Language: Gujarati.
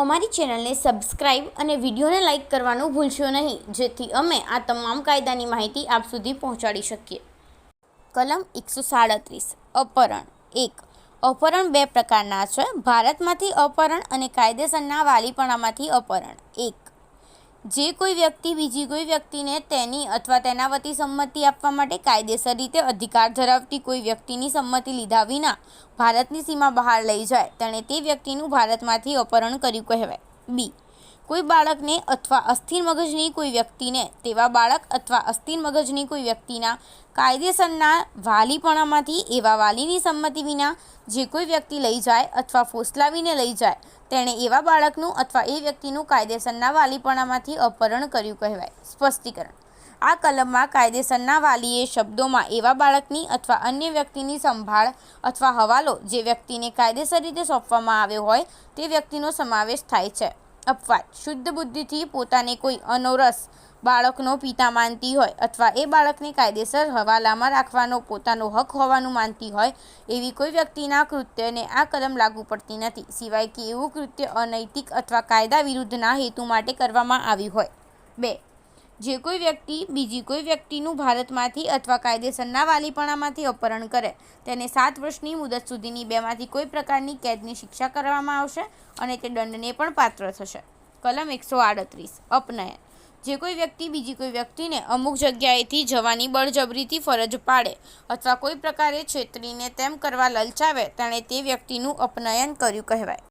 અમારી ચેનલને સબસ્ક્રાઇબ અને વિડીયોને લાઇક કરવાનું ભૂલશો નહીં, જેથી અમે આ તમામ કાયદાની માહિતી આપ સુધી પહોંચાડી શકીએ. કલમ એકસો સાડત્રીસ, અપહરણ. એક, અપહરણ બે પ્રકારના છે. ભારતમાંથી અપહરણ અને કાયદેસરના વાલીપણામાંથી અપહરણ. એક જે કોઈ વ્યક્તિ બીજી કોઈ વ્યક્તિને તેની અથવા તેના વતી સંમતિ આપવા માટે કાયદેસર રીતે અધિકાર ધરાવતી કોઈ વ્યક્તિની સંમતિ લીધા વિના ભારતની સીમા બહાર લઈ જાય. તેણે તે વ્યક્તિનું ભારતમાંથી અપહરણ કર્યું કહેવાય. બી. કોઈ બાળકને અથવા અસ્થિર મગજની કોઈ વ્યક્તિને, તેવા બાળક અથવા અસ્થિર મગજની કોઈ વ્યક્તિના કાયદેસરના વાલીપણામાંથી, એવા વાલીની સંમતિ વિના જે કોઈ વ્યક્તિ લઈ જાય અથવા ફોસલાવીને લઈ જાય, તેણે એવા બાળકનું અથવા એ વ્યક્તિનું કાયદેસરના વાલીપણામાંથી અપહરણ કર્યું કહેવાય. સ્પષ્ટીકરણ. આ કલમમાં કાયદેસરના વાલીએ શબ્દોમાં એવા બાળકની અથવા અન્ય વ્યક્તિની સંભાળ અથવા હવાલો જે વ્યક્તિને કાયદેસર રીતે સોંપવામાં આવ્યો હોય, તે વ્યક્તિનો સમાવેશ થાય છે. અપવાદ. શુદ્ધ બુદ્ધિથી પોતાને કોઈ અનોરસ બાળકનો પિતા માનતી હોય અથવા એ બાળકને કાયદેસર હવાલામાં રાખવાનો પોતાનો હક હોવાનું માનતી હોય એવી કોઈ વ્યક્તિના કૃત્યને આ કલમ લાગુ પડતી નથી. સિવાય કે એવું કૃત્ય અનૈતિક અથવા કાયદા વિરુદ્ધના હેતુ માટે કરવામાં આવ્યું હોય. બે જે કોઈ વ્યક્તિ બીજી કોઈ વ્યક્તિનું ભારતમાંથી અથવા કાયદેસરના વાલીપણામાંથી અપહરણ કરે, તેને સાત વર્ષની મુદત સુધીની બેમાંથી કોઈ પ્રકારની કેદની શિક્ષા કરવામાં આવશે અને તે દંડને પણ પાત્ર થશે. કલમ એકસો આડત્રીસ, અપનયન. જે કોઈ વ્યક્તિ બીજી કોઈ વ્યક્તિને અમુક જગ્યાએથી જવાની બળજબરીથી ફરજ પાડે અથવા કોઈ પ્રકારે છેતરીને તેમ કરવા લલચાવે, તેણે તે વ્યક્તિનું અપનયન કર્યું કહેવાય.